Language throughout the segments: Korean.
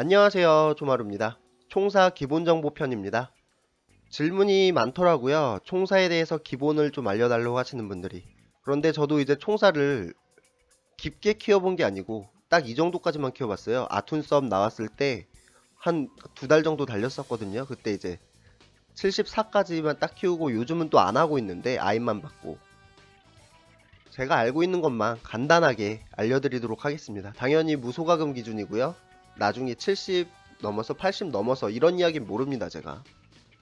안녕하세요. 조마루입니다. 총사 기본정보 편입니다. 질문이 많더라고요. 총사에 대해서 기본을 좀 알려달라고 하시는 분들이. 그런데 저도 이제 총사를 깊게 키워본 게 아니고 딱 이 정도까지만 키워봤어요. 아툰 썸 나왔을 때 한 두 달 정도 달렸었거든요. 그때 이제 74까지만 딱 키우고 요즘은 또 안 하고 있는데 아임만 받고 제가 알고 있는 것만 간단하게 알려드리도록 하겠습니다. 당연히 무소가금 기준이고요. 나중에 70 넘어서 80 넘어서 이런 이야기는 모릅니다, 제가.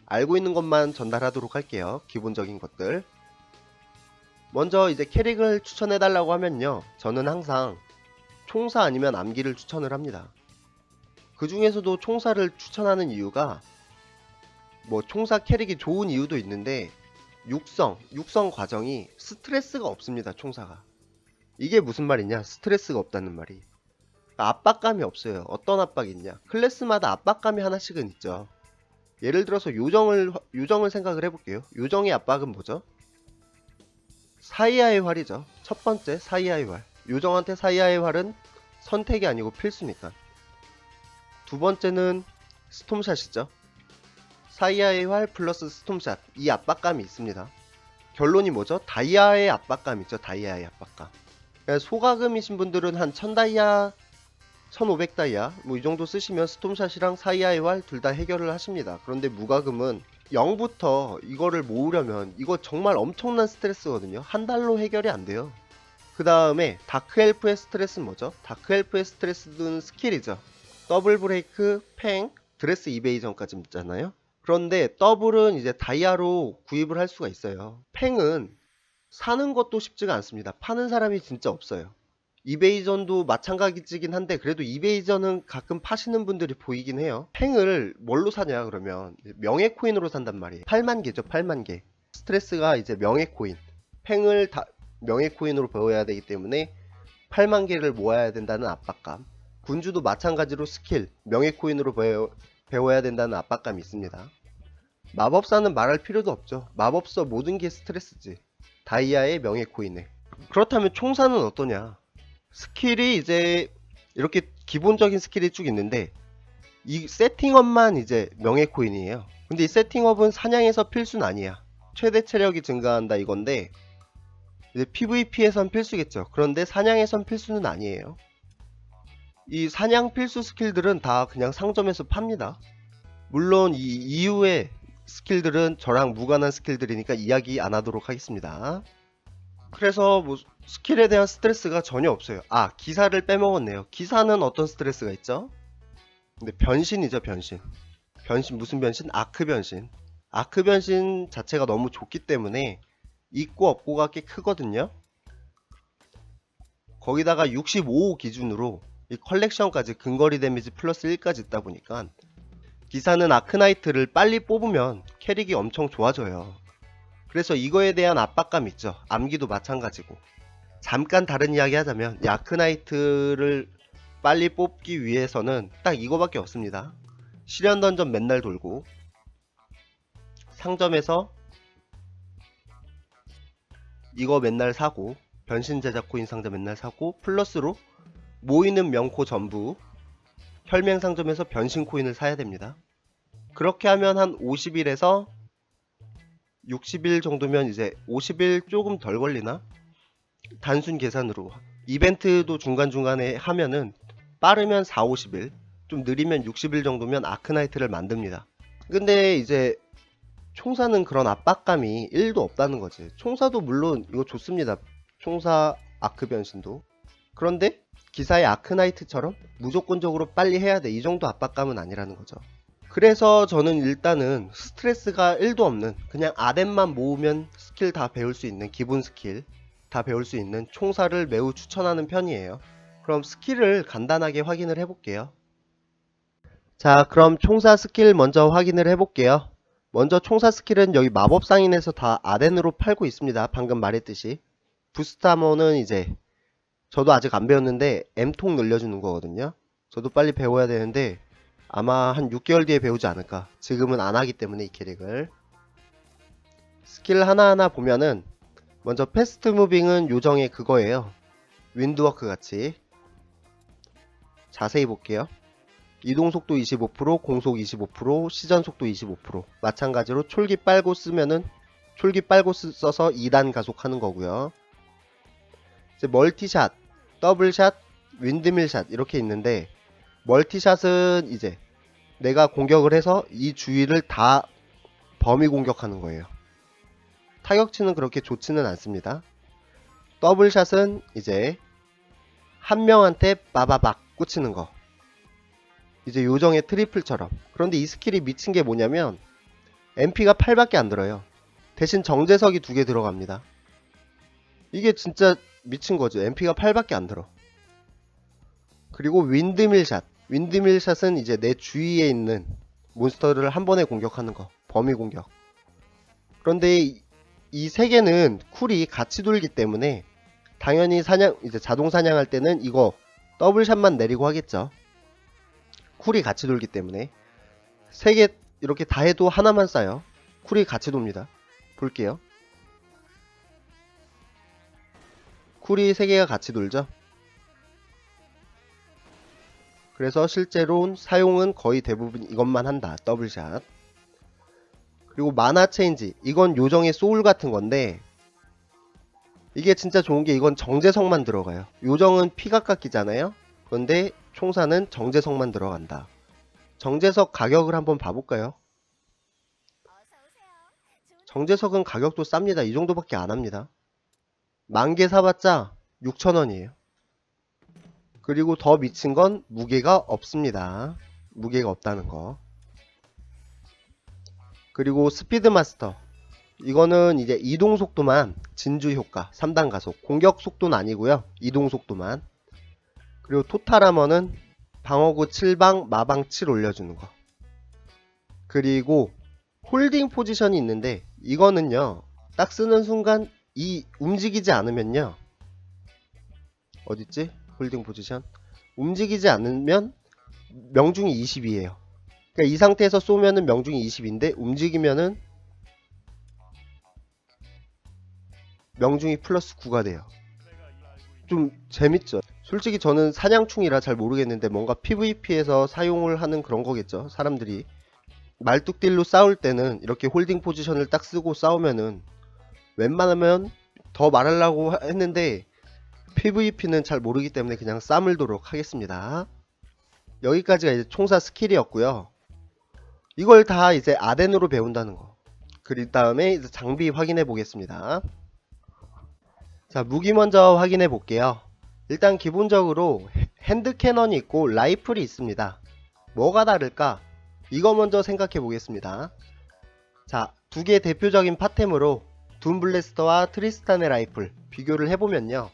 알고 있는 것만 전달하도록 할게요. 기본적인 것들. 먼저 이제 캐릭을 추천해달라고 하면요. 저는 항상 총사 아니면 암기를 추천을 합니다. 그 중에서도 총사를 추천하는 이유가 뭐 총사 캐릭이 좋은 이유도 있는데 육성, 육성 과정이 스트레스가 없습니다, 총사가. 이게 무슨 말이냐? 스트레스가 없다는 말이. 압박감이 없어요. 어떤 압박이 있냐? 클래스마다 압박감이 하나씩은 있죠. 예를 들어서 요정을 요정을 생각을 해볼게요. 요정의 압박은 뭐죠? 사이아의 활이죠. 첫 번째 사이아의 활. 요정한테 사이아의 활은 선택이 아니고 필수니까. 두 번째는 스톰샷이죠. 사이아의 활 플러스 스톰샷. 이 압박감이 있습니다. 결론이 뭐죠? 다이아의 압박감 있죠. 다이아의 압박감. 그러니까 소가금이신 분들은 한 1000다이아 1500 다이아 뭐 이 정도 쓰시면 스톰샷이랑 사이아의 활둘다 해결을 하십니다. 그런데 무가금은 0부터 이거를 모으려면 이거 정말 엄청난 스트레스거든요. 한 달로 해결이 안 돼요. 그 다음에 다크엘프의 스트레스는 뭐죠? 다크엘프의 스트레스는 스킬이죠. 더블 브레이크, 팽, 드레스 이베이전까지 있잖아요. 그런데 더블은 이제 다이아로 구입을 할 수가 있어요. 팽은 사는 것도 쉽지가 않습니다. 파는 사람이 진짜 없어요. 이베이전도 마찬가지긴 한데 그래도 이베이전은 가끔 파시는 분들이 보이긴 해요. 팽을 뭘로 사냐 그러면 명예 코인으로 산단 말이에요. 8만 개죠, 8만 개. 스트레스가 이제 명예 코인. 팽을 다 명예 코인으로 배워야 되기 때문에 8만 개를 모아야 된다는 압박감. 군주도 마찬가지로 스킬, 명예 코인으로 배워, 배워야 된다는 압박감이 있습니다. 마법사는 말할 필요도 없죠. 마법사 모든 게 스트레스지. 다이아의 명예 코인에. 그렇다면 총사는 어떠냐? 스킬이 이제 이렇게 기본적인 스킬이 쭉 있는데 이 세팅업만 이제 명예 코인이에요. 근데 이 세팅업은 사냥에서 필수는 아니야. 최대 체력이 증가한다 이건데 이제 PVP에선 필수겠죠. 그런데 사냥에선 필수는 아니에요. 이 사냥 필수 스킬들은 다 그냥 상점에서 팝니다. 물론 이 이후의 스킬들은 저랑 무관한 스킬들이니까 이야기 안 하도록 하겠습니다. 그래서 뭐 스킬에 대한 스트레스가 전혀 없어요. 아, 기사를 빼먹었네요. 기사는 어떤 스트레스가 있죠? 근데 변신이죠, 변신. 변신 무슨 변신? 아크 변신. 아크 변신 자체가 너무 좋기 때문에 있고 없고가 꽤 크거든요. 거기다가 65 기준으로 이 컬렉션까지 근거리 데미지 플러스 1까지 있다 보니까 기사는 아크나이트를 빨리 뽑으면 캐릭이 엄청 좋아져요. 그래서 이거에 대한 압박감 있죠. 암기도 마찬가지고. 잠깐 다른 이야기 하자면 이 아크나이트를 빨리 뽑기 위해서는 딱 이거밖에 없습니다. 실현 던전 맨날 돌고 상점에서 이거 맨날 사고 변신 제작 코인 상자 맨날 사고 플러스로 모이는 명코 전부 혈맹 상점에서 변신 코인을 사야 됩니다. 그렇게 하면 한 50일에서 60일 정도면 이제 50일 조금 덜 걸리나? 단순 계산으로 이벤트도 중간중간에 하면은 빠르면 4, 50일 좀 느리면 60일 정도면 아크나이트를 만듭니다. 근데 이제 총사는 그런 압박감이 1도 없다는 거지. 총사도 물론 이거 좋습니다. 총사 아크 변신도. 그런데 기사의 아크나이트처럼 무조건적으로 빨리 해야 돼. 이 정도 압박감은 아니라는 거죠. 그래서 저는 일단은 스트레스가 1도 없는 그냥 아덴만 모으면 스킬 다 배울 수 있는 기본 스킬 다 배울 수 있는 총사를 매우 추천하는 편이에요. 그럼 스킬을 간단하게 확인을 해볼게요. 자, 그럼 총사 스킬 먼저 확인을 해볼게요. 먼저 총사 스킬은 여기 마법상인에서 다 아덴으로 팔고 있습니다. 방금 말했듯이. 부스타머는 이제 저도 아직 안 배웠는데 M통 늘려주는 거거든요. 저도 빨리 배워야 되는데 아마 한 6개월 뒤에 배우지 않을까. 지금은 안 하기 때문에 이 캐릭을. 스킬 하나하나 보면은 먼저 패스트 무빙은 요정의 그거예요. 윈드워크 같이. 자세히 볼게요. 이동 속도 25%, 공속 25%, 시전 속도 25%. 마찬가지로 촐기 빨고 쓰면은 촐기 빨고 쓰- 써서 2단 가속하는 거고요. 멀티샷, 더블샷, 윈드밀샷 이렇게 있는데 멀티샷은 이제 내가 공격을 해서 이 주위를 다 범위 공격하는 거예요. 타격치는 그렇게 좋지는 않습니다. 더블샷은 이제 한 명한테 빠바박 꽂히는 거. 이제 요정의 트리플처럼. 그런데 이 스킬이 미친 게 뭐냐면 MP가 8밖에 안 들어요. 대신 정제석이 두 개 들어갑니다. 이게 진짜 미친 거죠. MP가 8밖에 안 들어. 그리고 윈드밀 샷. 윈드밀 샷은 이제 내 주위에 있는 몬스터를 한 번에 공격하는 거. 범위 공격. 그런데 이 세 개는 쿨이 같이 돌기 때문에 당연히 사냥 이제 자동 사냥할 때는 이거 더블샷만 내리고 하겠죠. 쿨이 같이 돌기 때문에 세 개 이렇게 다 해도 하나만 쌓여. 쿨이 같이 돕니다. 볼게요. 쿨이 세 개가 같이 돌죠. 그래서 실제로 사용은 거의 대부분 이것만 한다. 더블샷. 그리고 마나 체인지. 이건 요정의 소울 같은 건데 이게 진짜 좋은 게 이건 정제석만 들어가요. 요정은 피가 깎이잖아요. 그런데 총사는 정제석만 들어간다. 정제석 가격을 한번 봐볼까요? 정제석은 가격도 쌉니다. 이 정도밖에 안 합니다. 만 개 사봤자 6,000원이에요. 그리고 더 미친 건 무게가 없습니다. 무게가 없다는 거. 그리고 스피드 마스터. 이거는 이제 이동 속도만 진주 효과 3단 가속. 공격 속도는 아니고요. 이동 속도만. 그리고 토탈하머는 방어구 7방, 마방 7 올려주는 거. 그리고 홀딩 포지션이 있는데 이거는요. 딱 쓰는 순간 이 움직이지 않으면요. 어딨지? 홀딩 포지션. 움직이지 않으면 명중이 20이에요. 그러니까 이 상태에서 쏘면은 명중이 20인데 움직이면은 명중이 플러스 9가 돼요. 좀 재밌죠? 솔직히 저는 사냥충이라 잘 모르겠는데 뭔가 PVP에서 사용을 하는 그런 거겠죠. 사람들이 말뚝딜로 싸울 때는 이렇게 홀딩 포지션을 딱 쓰고 싸우면은 웬만하면 더 말하려고 하- 했는데 PVP는 잘 모르기 때문에 그냥 싸물도록 하겠습니다. 여기까지가 이제 총사 스킬이었고요. 이걸 다 이제 아덴으로 배운다는 거. 그 다음에 이제 장비 확인해 보겠습니다. 자, 무기 먼저 확인해 볼게요. 일단 기본적으로 핸드 캐넌이 있고 라이플이 있습니다. 뭐가 다를까? 이거 먼저 생각해 보겠습니다. 자, 두개 대표적인 파템으로 둠 블래스터와 트리스탄의 라이플 비교를 해보면요.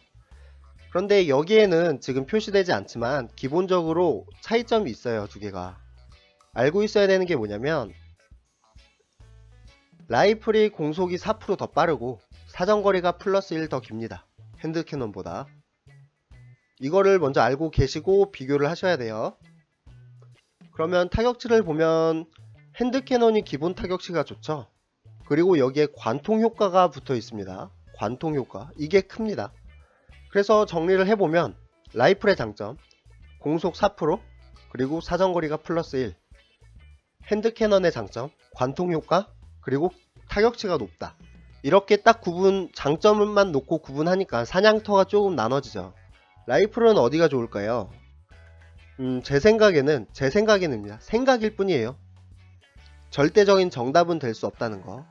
그런데 여기에는 지금 표시되지 않지만 기본적으로 차이점이 있어요, 두 개가. 알고 있어야 되는 게 뭐냐면 라이플이 공속이 4%더 빠르고 사정거리가 플러스 1 더 깁니다. 핸드 캐논보다. 이거를 먼저 알고 계시고 비교를 하셔야 돼요. 그러면 타격치를 보면 핸드 캐논이 기본 타격치가 좋죠. 그리고 여기에 관통 효과가 붙어 있습니다. 관통 효과. 이게 큽니다. 그래서 정리를 해보면 라이플의 장점 공속 4% 그리고 사정거리가 플러스 1 핸드 캐넌의 장점 관통 효과 그리고 타격치가 높다. 이렇게 딱 구분 장점만 놓고 구분하니까 사냥터가 조금 나눠지죠. 라이플은 어디가 좋을까요? 음, 제 생각에는 제 생각에는입니다. 생각일 뿐이에요. 절대적인 정답은 될 수 없다는 거.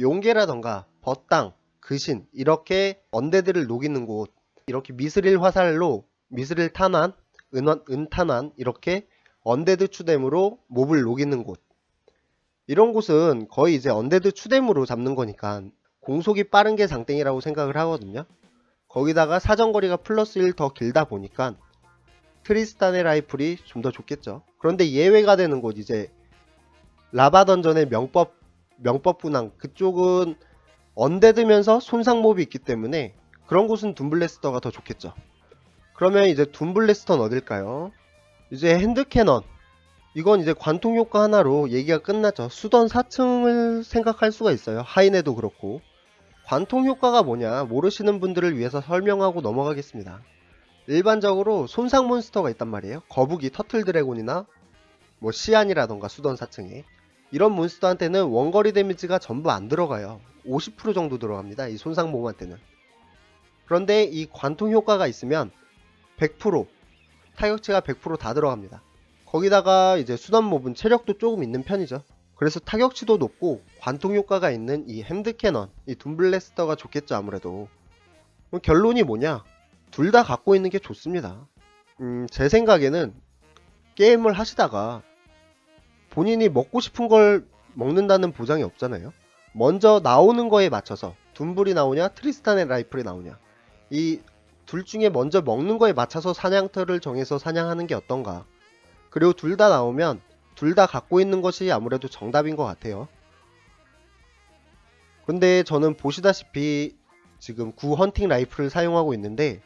용계라던가 벗당, 그신 이렇게 언데드를 녹이는 곳 이렇게 미스릴 화살로 미스릴 탄환, 은원, 은탄환 이렇게 언데드 추뎀으로 몹을 녹이는 곳 이런 곳은 거의 이제 언데드 추뎀으로 잡는 거니까 공속이 빠른 게 장땡이라고 생각을 하거든요. 거기다가 사정거리가 플러스 1 더 길다 보니까 트리스탄의 라이플이 좀 더 좋겠죠. 그런데 예외가 되는 곳 이제 라바 던전의 명법 명법 분황 그쪽은 언데드면서 손상몹이 있기 때문에 그런 곳은 둠블래스터가 더 좋겠죠. 그러면 이제 둠블래스터는 어딜까요? 이제 핸드 캐넌 이건 이제 관통 효과 하나로 얘기가 끝나죠. 수던 4층을 생각할 수가 있어요. 하인에도 그렇고. 관통 효과가 뭐냐 모르시는 분들을 위해서 설명하고 넘어가겠습니다. 일반적으로 손상 몬스터가 있단 말이에요. 거북이 터틀 드래곤이나 뭐 시안이라던가 수던 사층에 이런 몬스터한테는 원거리 데미지가 전부 안 들어가요. 50% 정도 들어갑니다. 이 손상 몹한테는. 그런데 이 관통 효과가 있으면 100% 타격치가 100%다 들어갑니다. 거기다가 이제 수단 몹은 체력도 조금 있는 편이죠. 그래서 타격치도 높고 관통 효과가 있는 이 핸드 캐넌, 이 둠블래스터가 좋겠죠 아무래도. 그럼 결론이 뭐냐? 둘 다 갖고 있는 게 좋습니다. 음, 제 생각에는 게임을 하시다가 본인이 먹고 싶은 걸 먹는다는 보장이 없잖아요. 먼저 나오는 거에 맞춰서 둠블이 나오냐, 트리스탄의 라이플이 나오냐. 이 둘 중에 먼저 먹는 거에 맞춰서 사냥터를 정해서 사냥하는 게 어떤가. 그리고 둘 다 나오면 둘 다 갖고 있는 것이 아무래도 정답인 것 같아요. 근데 저는 보시다시피 지금 구 헌팅 라이플을 사용하고 있는데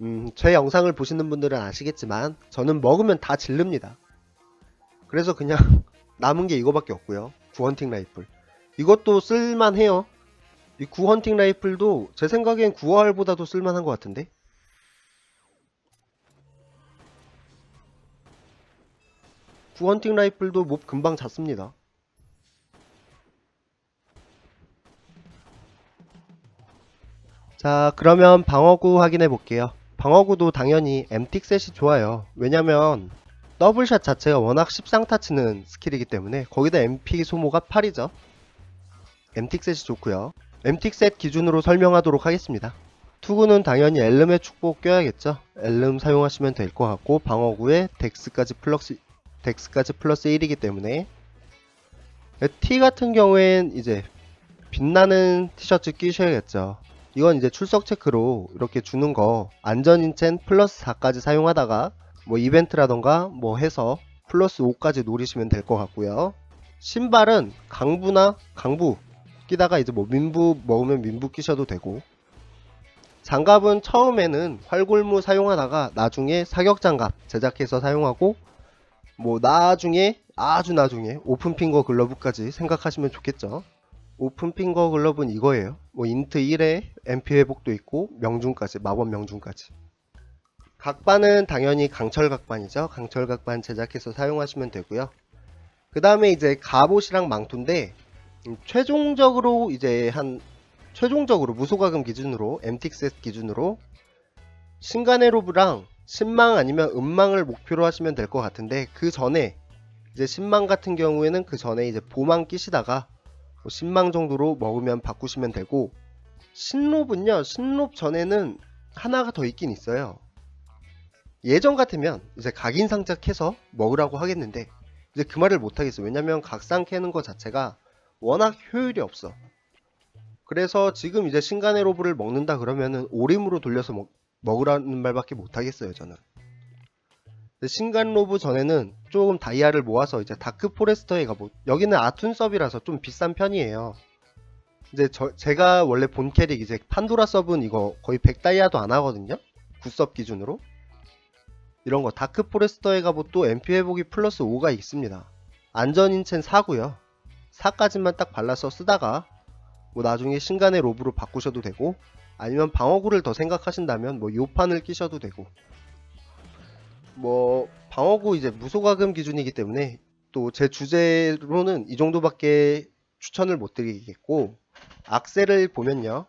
음, 제 영상을 보시는 분들은 아시겠지만 저는 먹으면 다 질릅니다. 그래서 그냥 남은 게 이거밖에 없고요. 구 헌팅 라이플. 이것도 쓸만해요. 이 구 헌팅 라이플도 제 생각엔 구활보다도 쓸만한 것 같은데. 구 헌팅 라이플도 몹 금방 잡습니다. 자, 그러면 방어구 확인해 볼게요. 방어구도 당연히 엠틱셋이 좋아요. 왜냐면 더블샷 자체가 워낙 십상타 치는 스킬이기 때문에 거기다 MP 소모가 8이죠. 엠틱셋이 좋고요. 엠틱셋 기준으로 설명하도록 하겠습니다. 투구는 당연히 엘름의 축복 껴야겠죠. 엘름 사용하시면 될 것 같고 방어구에 덱스까지 플러스 덱스까지 플러스 1이기 때문에 T 같은 경우엔 이제 빛나는 티셔츠 끼셔야겠죠. 이건 이제 출석 체크로 이렇게 주는 거 안전인첸 플러스 4까지 사용하다가 뭐 이벤트라던가 뭐 해서 플러스 5까지 노리시면 될 것 같고요. 신발은 강부나 강부 끼다가 이제 뭐 민부 먹으면 민부 끼셔도 되고 장갑은 처음에는 활골무 사용하다가 나중에 사격 장갑 제작해서 사용하고 뭐 나중에 아주 나중에 오픈핑거 글러브까지 생각하시면 좋겠죠. 오픈핑거 글러브는 이거예요. 뭐 인트 1에 MP 회복도 있고 명중까지 마법 명중까지. 각반은 당연히 강철 각반이죠. 강철 각반 제작해서 사용하시면 되고요. 그 다음에 이제 갑옷이랑 망토인데 음, 최종적으로 이제 한 최종적으로 무소가금 기준으로 MTX 기준으로 신간의 로브랑 신망 아니면 음망을 목표로 하시면 될 것 같은데 그 전에 이제 신망 같은 경우에는 그 전에 이제 보망 끼시다가 뭐 신망 정도로 먹으면 바꾸시면 되고 신롭은요 신롭 전에는 하나가 더 있긴 있어요 예전 같으면 이제 각인 상작해서 먹으라고 하겠는데 이제 그 말을 못 하겠어요. 왜냐면 각상 캐는 것 자체가 워낙 효율이 없어. 그래서 지금 이제 신간의 로브를 먹는다 그러면은 오림으로 돌려서 먹, 먹으라는 말밖에 못 하겠어요 저는. 신간 로브 전에는 조금 다이아를 모아서 이제 다크 포레스터에 가보 여기는 아툰 서비라서 좀 비싼 편이에요. 이제 저, 제가 원래 본 캐릭 이제 판도라 서브는 이거 거의 100다이아도 안 하거든요? 9섭 기준으로 이런 거. 다크 포레스터에 가보 또 MP 회복이 플러스 5가 있습니다. 안전인첸 4고요. 4까지만 딱 발라서 쓰다가 뭐 나중에 신간의 로브로 바꾸셔도 되고 아니면 방어구를 더 생각하신다면 뭐 요판을 끼셔도 되고. 뭐 방어구 이제 무소가금 기준이기 때문에 또 제 주제로는 이 정도밖에 추천을 못 드리겠고 악셀을 보면요.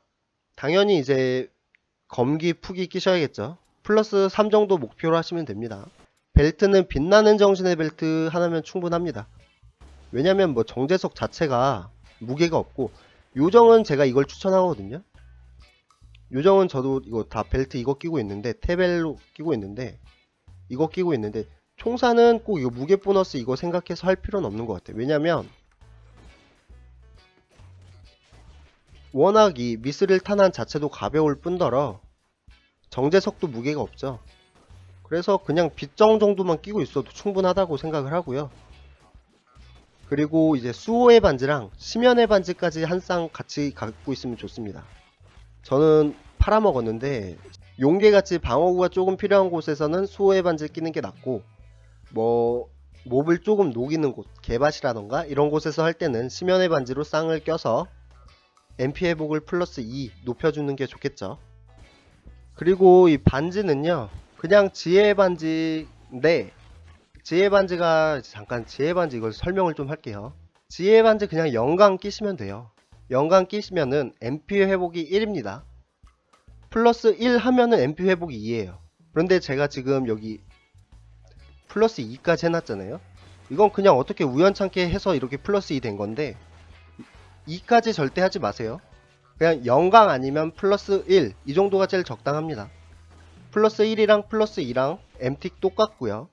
당연히 이제 검기 푸기 끼셔야겠죠 플러스 3 정도 목표로 하시면 됩니다. 벨트는 빛나는 정신의 벨트 하나면 충분합니다. 왜냐면 뭐 정제석 자체가 무게가 없고 요정은 제가 이걸 추천하거든요. 요정은 저도 이거 다 벨트 이거 끼고 있는데 테벨로 끼고 있는데 이거 끼고 있는데 총사는 꼭 이거 무게 보너스 이거 생각해서 할 필요는 없는 것 같아요. 왜냐면 워낙 이 미스릴 탄환 자체도 가벼울 뿐더러 정제석도 무게가 없죠. 그래서 그냥 빗정 정도만 끼고 있어도 충분하다고 생각을 하고요. 그리고 이제 수호의 반지랑 심연의 반지까지 한 쌍 같이 갖고 있으면 좋습니다. 저는 팔아먹었는데 용계같이 방어구가 조금 필요한 곳에서는 수호의 반지 끼는 게 낫고 뭐 몹을 조금 녹이는 곳 개밭이라던가 이런 곳에서 할 때는 심연의 반지로 쌍을 껴서 MP 회복을 플러스 2 높여주는 게 좋겠죠 그리고 이 반지는요, 그냥 지혜 반지인데, 지혜 반지가, 잠깐 지혜 반지 이걸 설명을 좀 할게요. 지혜 반지 그냥 영광 끼시면 돼요. 영광 끼시면은 MP 회복이 1입니다. 플러스 1 하면은 MP 회복이 2예요. 그런데 제가 지금 여기 플러스 2까지 해놨잖아요. 이건 그냥 어떻게 우연찮게 해서 이렇게 플러스 2 된 건데 2까지 절대 하지 마세요. 그냥 0강 아니면 플러스 1 이 정도가 제일 적당합니다. 플러스 1이랑 플러스 2랑 MTIC 똑같고요.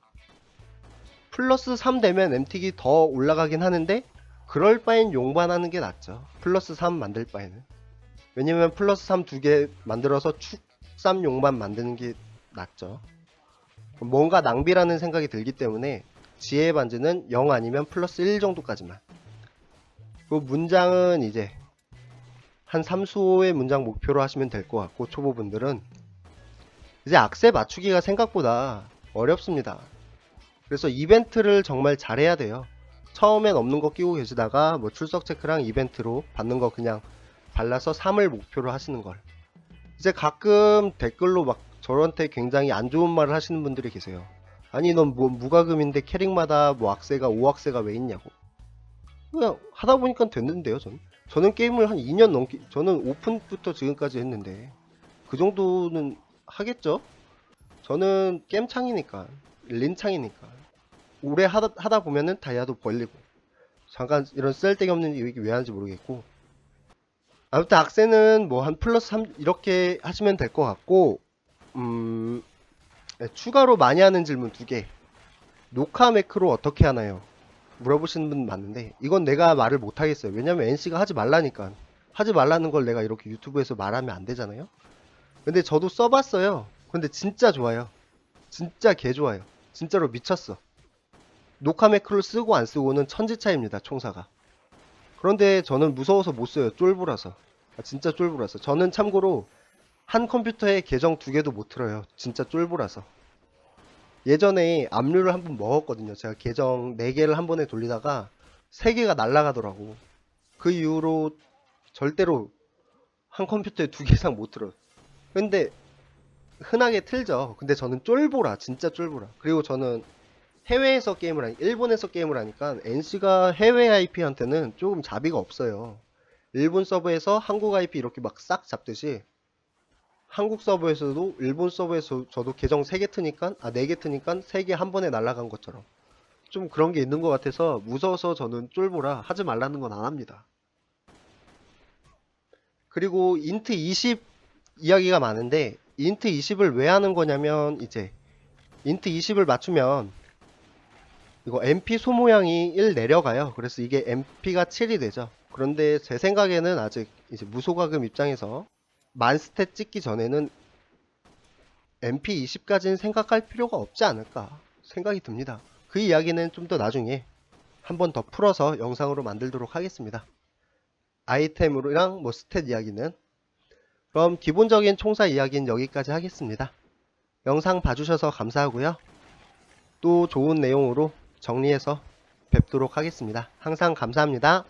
플러스 3 되면 MTIC이 더 올라가긴 하는데 그럴 바엔 용반하는 게 낫죠. 플러스 3 만들 바에는. 왜냐면 플러스 3 두 개 만들어서 축3 용반 만드는 게 낫죠. 뭔가 낭비라는 생각이 들기 때문에 지혜 반지는 0 아니면 플러스 1 정도까지만. 그 문장은 이제 한 3수의 문장 목표로 하시면 될 것 같고 초보분들은 이제 악세 맞추기가 생각보다 어렵습니다. 그래서 이벤트를 정말 잘해야 돼요. 처음엔 없는 거 끼고 계시다가 뭐 출석 체크랑 이벤트로 받는 거 그냥 발라서 3을 목표로 하시는 걸. 이제 가끔 댓글로 막 저한테 굉장히 안 좋은 말을 하시는 분들이 계세요. 아니 넌 뭐 무과금인데 캐릭마다 뭐 악세가 5악세가 왜 있냐고. 그냥 하다 보니까 됐는데요, 전. 저는 게임을 한 2년 넘게 저는 오픈부터 지금까지 했는데 그 정도는 하겠죠? 저는 게임창이니까 린창이니까 오래 하다, 하다 보면은 다이아도 벌리고 잠깐 이런 쓸데기 없는 얘기 왜 하는지 모르겠고 아무튼 악세는 뭐 한 플러스 3 이렇게 하시면 될 것 같고 음 네, 추가로 많이 하는 질문 두 개 녹화 매크로 어떻게 하나요? 물어보시는 분 많은데 이건 내가 말을 못 하겠어요. 왜냐면 NC가 하지 말라니까. 하지 말라는 걸 내가 이렇게 유튜브에서 말하면 안 되잖아요. 근데 저도 써봤어요. 근데 진짜 좋아요. 진짜 개 좋아요. 진짜로 미쳤어. 녹화 매크로 쓰고 안 쓰고는 천지 차이입니다. 총사가. 그런데 저는 무서워서 못 써요. 쫄보라서. 아, 진짜 쫄보라서. 저는 참고로 한 컴퓨터에 계정 두 개도 못 틀어요. 진짜 쫄보라서. 예전에 압류를 한 번 먹었거든요. 제가 계정 4개를 한 번에 돌리다가 3개가 날라가더라고. 그 이후로 절대로 한 컴퓨터에 두 개 이상 못 틀어요. 근데 흔하게 틀죠. 근데 저는 쫄보라. 진짜 쫄보라. 그리고 저는 해외에서 게임을 하니 일본에서 게임을 하니까 NC가 해외 IP한테는 조금 자비가 없어요. 일본 서버에서 한국 IP 이렇게 막 싹 잡듯이 한국 서버에서도 일본 서버에서 저도 계정 3개 트니까 아 4개 트니까 3개 한 번에 날아간 것처럼 좀 그런 게 있는 것 같아서 무서워서 저는 쫄보라 하지 말라는 건 안 합니다. 그리고 인트 20 이야기가 많은데 인트 20을 왜 하는 거냐면 이제 인트 20을 맞추면 이거 MP 소모양이 1 내려가요. 그래서 이게 MP가 7이 되죠. 그런데 제 생각에는 아직 이제 무소가금 입장에서 만스탯 찍기 전에는 MP20까지는 생각할 필요가 없지 않을까 생각이 듭니다. 그 이야기는 좀 더 나중에 한 번 더 풀어서 영상으로 만들도록 하겠습니다. 아이템으로랑 뭐 스탯 이야기는 그럼 기본적인 총사 이야기는 여기까지 하겠습니다. 영상 봐주셔서 감사하고요. 또 좋은 내용으로 정리해서 뵙도록 하겠습니다. 항상 감사합니다.